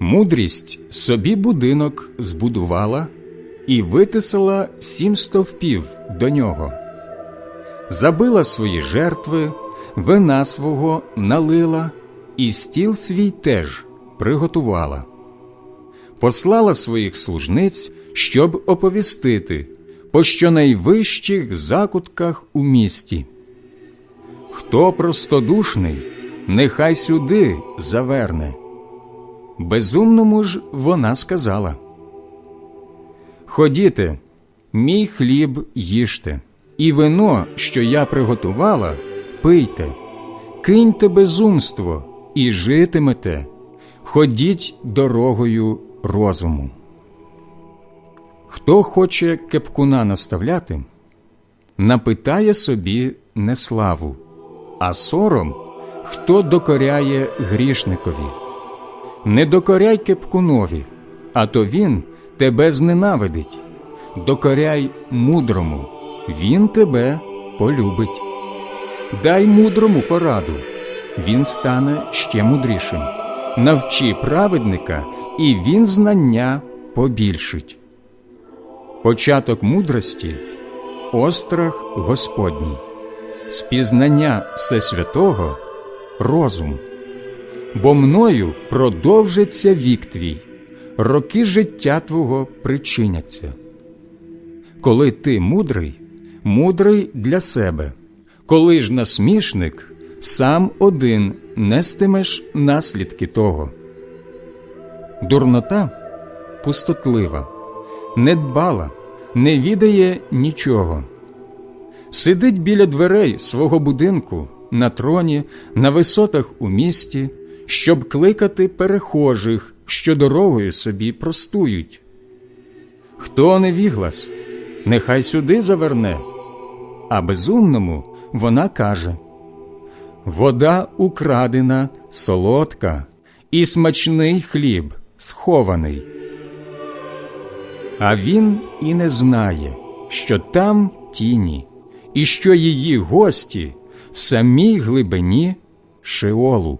Мудрість собі будинок збудувала і витисала сім стовпів до нього. Забила свої жертви, вина свого налила, і стіл свій теж приготувала. Послала своїх служниць, щоб оповістити по щонайвищих закутках у місті. Хто простодушний, нехай сюди заверне. Безумному ж вона сказала Ходіте, мій хліб їжте, і вино, що я приготувала, пийте, киньте безумство і житимете, ходіть дорогою розуму. Хто хоче кепкуна наставляти, напитає собі неславу, а сором хто докоряє грішникові. Не докоряй кепкунові, а то він тебе зненавидить. Докоряй мудрому, він тебе полюбить. Дай мудрому пораду, він стане ще мудрішим. Навчи праведника, і він знання побільшить. Початок мудрості острах Господній, спізнання Всесвятого розум бо мною продовжиться вік твій, роки життя твого причиняться. Коли ти мудрий, мудрий для себе, коли ж насмішник, сам один нестимеш наслідки того. Дурнота пустотлива, недбала, не відає нічого. Сидить біля дверей свого будинку на троні, на висотах у місті, щоб кликати перехожих, що дорогою собі простують. Хто не віглас, нехай сюди заверне, а безумному вона каже Вода украдена, солодка, і смачний хліб схований. А він і не знає, що там тіні, і що її гості в самій глибині Шеолу.